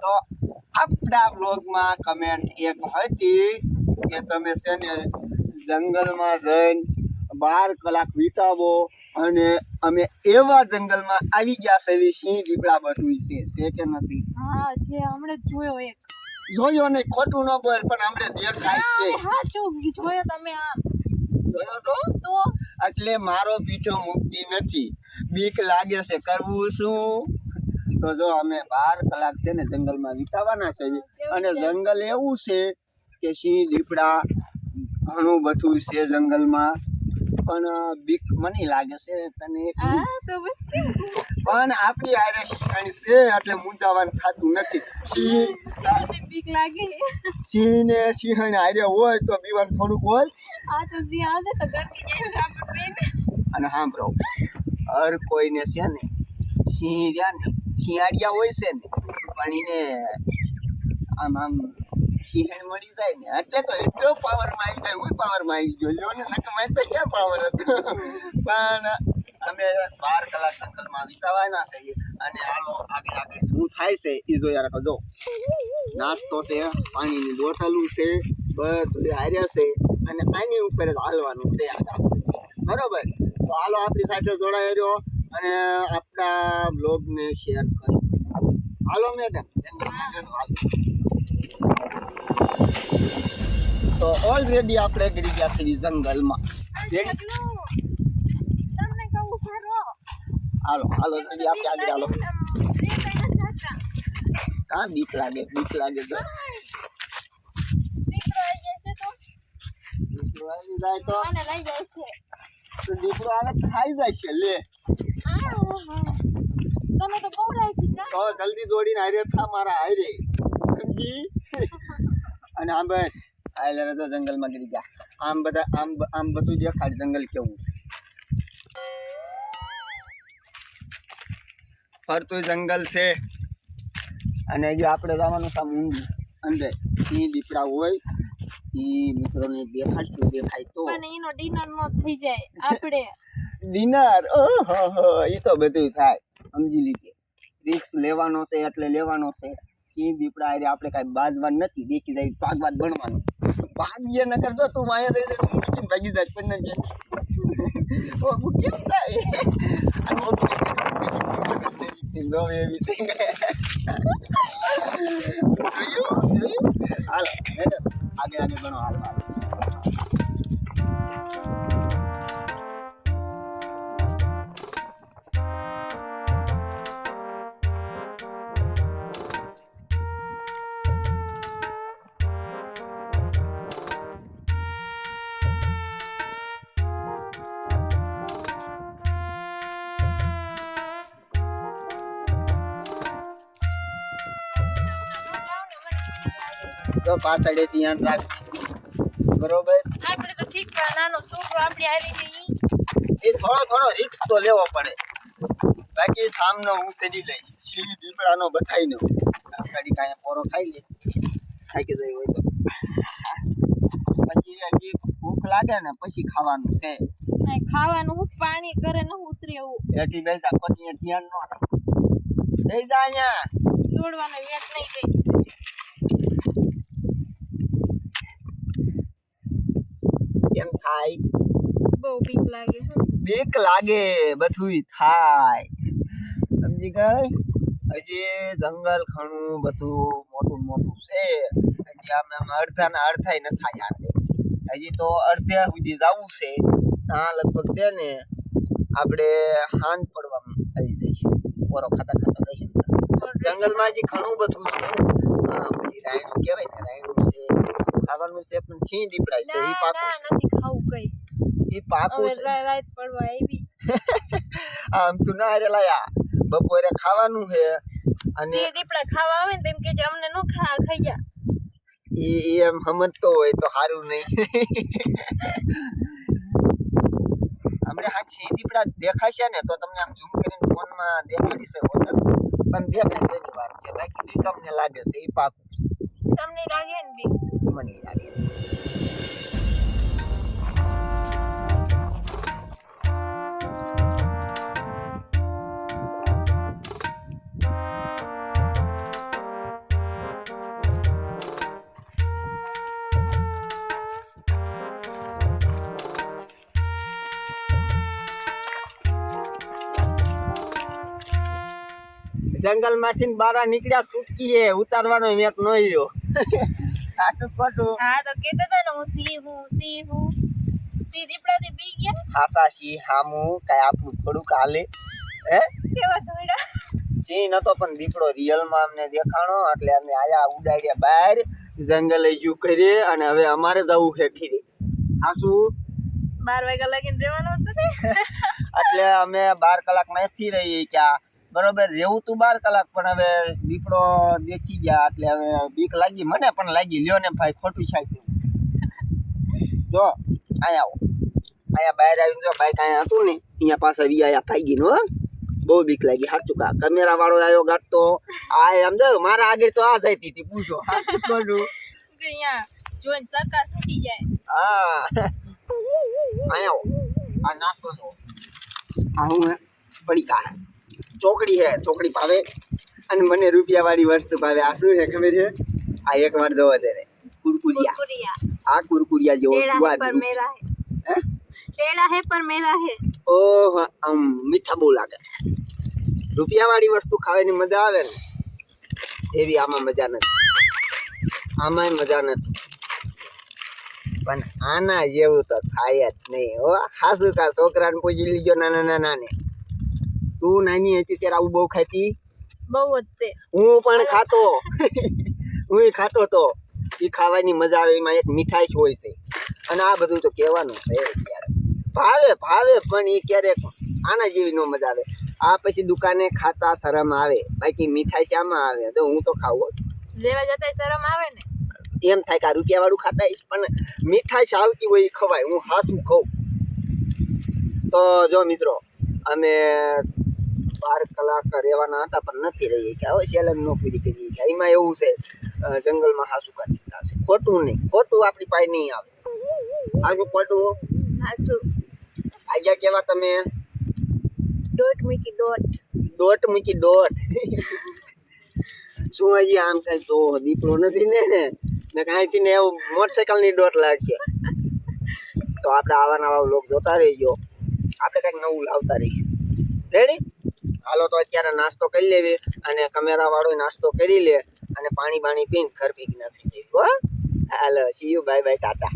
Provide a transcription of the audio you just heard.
તો આપણા બ્લોગમાં કમેન્ટ એક હતી કે તમે છે ને જંગલમાં જઈને બાર કલાક વિતાવો અને અમે એવા જંગલમાં આવી ગયા છે એવી સિંહ દીપડા બધું છે. તે કે નથી? હા છે હમણે જોયો એક. જોયો ને ખોટું ન બોલ પણ અમને દેખાય છે. હા જોયો તમે આમ. જોયો તો? તો એટલે મારો પીઠો મુક્તિ નથી. બીક લાગે છે કરવું શું? તો જો અમે બાર કલાક છે ને જંગલમાં વિતાવાના છે અને જંગલ એવું છે કે સિંહ દીપડા ઘણું બધું છે જંગલમાં. પણ બીક મને લાગે છે તને પણ આપણી આરે શિકાણી છે એટલે મૂંઝાવાનું થતું નથી. સિંહ બીક લાગે. સિંહ ને સિંહણ આરે હોય તો બીવાનું થોડુંક હોય. જે અને સાંભળો, હર કોઈને છે ને સિંહ રહ્યા ને શિયાળિયા હોય છે ને, પણ એને આમ આમ સિંહણ મળી જાય ને, એટલે તો એટલો પાવરમાં આવી જાય હું પાવરમાં આવી ગયો, લ્યો ને, નકર ક્યાં પાવર હતો? પણ અમે બાર કલાક જંગલમાં વિતાવાના છે અને હાલો આગળ આગળ શું થાય છે એ જોયા રાખો જો. નાસ્તો છે, પાણીની બોટલું છે, બધું હાર્યા છે. અને આની ઉપર જ હાલવાનું છે બરોબર? તો હાલો આપણી સાથે જોડાઈ રહ્યો અને આપણા બ્લોગને શેર કરો. હાલો મેડમ. તો ઓલરેડી આપણે ગરી ગયા છે જંગલમાં. હાલો. હાલો આપણે આગળ હાલો. કાં બીક લાગે બીક લાગે તો દીકરો આવી જશે તો દીકરો આવી જાય તો આને લઈ જાય છે. તો દીકરો આવે તો ખાઈ જાય છે લે. તમે તો બહુ લાગી કા તો જલ્દી દોડીને હારે થા મારા હારે. સમજી? અને આમ ભાઈ આ લેવે તો જંગલમાં ગરી ગયા. આમ બધા આમ આમ બધું જે ખાડ જંગલ કેવું છે. ફરતું જંગલ છે. અને જે આપણે જવાનું સામે આમ અંદર સિંહ દીપડા હોય. એ મિત્રોને દેખાડશું દેખાય તો. પણ એનો ડિનર નો થઈ જાય આપણે ડિનર ઓહો એ તો બધું થાય સમજી લીજે રિક્સ લેવાનો છે એટલે લેવાનો છે. સિંહ દીપડા હારે આપણે કાંઈ બાજવાનું નથી દેખી જાય પાક બાદ ભણવાનું ભાગ્ય ન કરતો તું માયા દઈ દે તું મૂકીને ભાગી જાય પણ નથી ઓ હું કેમ થાય? અને ઓ કેમ થાય? નો એવી thing. જોયું જોયું તો પાછળ ધ્યાન રાખી બરોબર? આપણે તો ઠીક છે નાનો છોકરો આપણે આવી ગઈ એ થોડો થોડો રિક્સ તો લેવો પડે. બાકી સામનો હું તેની લઈ સિંહ દીપડાનો બધાયનો કાઢી કાંઈ પોરો ખાઈ લે. થાકી જાય હોય તો. પછી હજી ભૂખ લાગે ને પછી ખાવાનું છે. ખાવાનું હું પાણી કરે ન ઉતરે એવું એટી બેસા પછી ધ્યાન ન રાખ લઈ જા અહીંયા. દોડવાનો વેટ નહીં ગઈ કેમ થાય? બહુ બીક લાગે બીક લાગે બધુંય થાય. સમજી ગઈ? હજી જંગલ ખણું બધું મોટું મોટું છે. હજી આમ આમ અડધા ના અડધા ન થાય આને હજી તો અડધા સુધી જવું છે. ત્યાં લગભગ છે ને આપણે હાંજ પડવા આવી જઈશું. પોરો ખાતા ખાતા જઈશું. જંગલમાં હજી ઘણું બધું છે. રાયણું કહેવાય ને રાયણું છે. ખાવાનું છે પણ છી દીપડાય છે એ પાકું ના છે. નથી ખાવું કઈ. એ પાકું છે. રાત પડવા આવી. આમ તું ના રે લાયા. બપોરે ખાવાનું છે અને સિંહ દીપડા ખાવા આવે ને તેમ કે જે અમને નો ખા ખાઈ જા. એ એમ સમજતો હોય તો સારું નહીં. હમણાં હા છી દીપડા દેખાશે ને તો તમને આમ ઝૂમ કરીને ફોનમાં દેખાડી તો પણ દેખાય તેની વાત છે. બાકી જે તમને લાગે છે એ પાકું તમને લાગે ને બીક બની લાગે જંગલમાંથી બારા નીકળ્યા સુટકી છૂટકી ઉતારવાનો મેક નો રહ્યો. સાચું ખોટું હા તો કેતા હતા ને હું સી હું સી હું. સી દીપડાથી બી ગયા? હાસા સી હામું કઈ આપણું થોડુંક હાલે. હે? કેવા ધોડા નતો પણ દીપડો રિયલમાં અમને દેખાણો એટલે અમે આયા ઉડાડ્યા બહાર જંગલે જુ કરીએ અને હવે અમારે જવું છે ખીરે હાસુ? બાર વાગ્યા લગીને રહેવાનું હતું ને? એટલે અમે બાર કલાક નથી રહી ક્યાં. બરોબર રહેવું તું બાર કલાક પણ હવે દીપડો દેખી ગયા એટલે હવે બીક લાગી મને પણ લાગી. લ્યો ને ભાઈ ખોટું છાક્યું જો અહીંયા આવો. અહીંયા બહાર આવીને જો બાઈક અહીંયા હતું ને અહીંયા પાસે વી આયા ફાઈ હો. બહુ બીક લાગી સાચું કા કેમેરા વાળો આવ્યો ગાતો આ એમ જો મારા આગળ તો આ જતી હતી પૂછો. અહીંયા જોઈને સકા છૂટી જાય. હા. અહીંયા આવો. આ નાસ્તો જો. આ હું હે પડીકા ચોકડી છે ચોકડી ભાવે. અને મને રૂપિયાવાળી વસ્તુ ભાવે. આ શું છે ખબર છે? આ એકવાર જોવો તેને કુરકુરિયા. આ કુરકુરિયા જેવો સ્વાદ ટેડા હે. પર મેરા હે. ઓહ આમ મીઠા બહુ લાગે. રૂપિયાવાળી વસ્તુ ખાવાની મજા આવે ને? એવી આમાં મજા નથી. આમાંય મજા નથી. પણ આના જેવું તો થાય જ નહીં. હો હાસુ કા છોકરાને પૂછી લીધો નાના નાના ને. તું નાની હતી ત્યારે આવું બહુ ખાતી? બહુ જ હું પણ ખાતો. હું ખાતો તો. એ ખાવાની મજા આવે એમાં એક મીઠાઈ હોય છે. અને આ બધું તો કહેવાનું છે ભાવે ભાવે પણ એ ક્યારેક આના જેવી નો મજા આવે. આ પછી દુકાને ખાતા શરમ આવે. બાકી મીઠાઈ શામાં આવે. તો હું તો ખાવું લેવા જતા શરમ આવે ને? એમ થાય કે આ રૂપિયા વાળું ખાતા પણ મીઠાઈ આવતી હોય એ ખવાય. હું હાથું ખાઉં તો જો મિત્રો અમે બાર કલાક રહેવાના હતા પણ નથી રહીએ કે હવે સેલન નો પૂરી કરીએ કે એમાં એવું છે અ, જંગલમાં હાસુ કાઢી છે. ખોટું નહીં. ખોટું આપણી પાસે નહીં આવે. આજુ ખોટું? હાસુ. આગ્યા કેવા તમે? દોઢ મૂકી દોઢ દોટ મૂકી દોટ. શું હજી આમ કઈ તો દીપડો નથી ને. ને કાંઈથી ને એવું મોટરસાયકલની દોટ લાગશે. તો આપણે આવા નવા લોક જોતા રહીજો. આપણે કંઈક નવું લાવતા રહીશું. રેડી હાલો તો અત્યારે નાસ્તો કરી લેવી અને કમેરા વાળો નાસ્તો કરી લે અને પાણી બાણી પીને ઘર ભીગ ના થઈ હો. હાલો see you bye bye tata.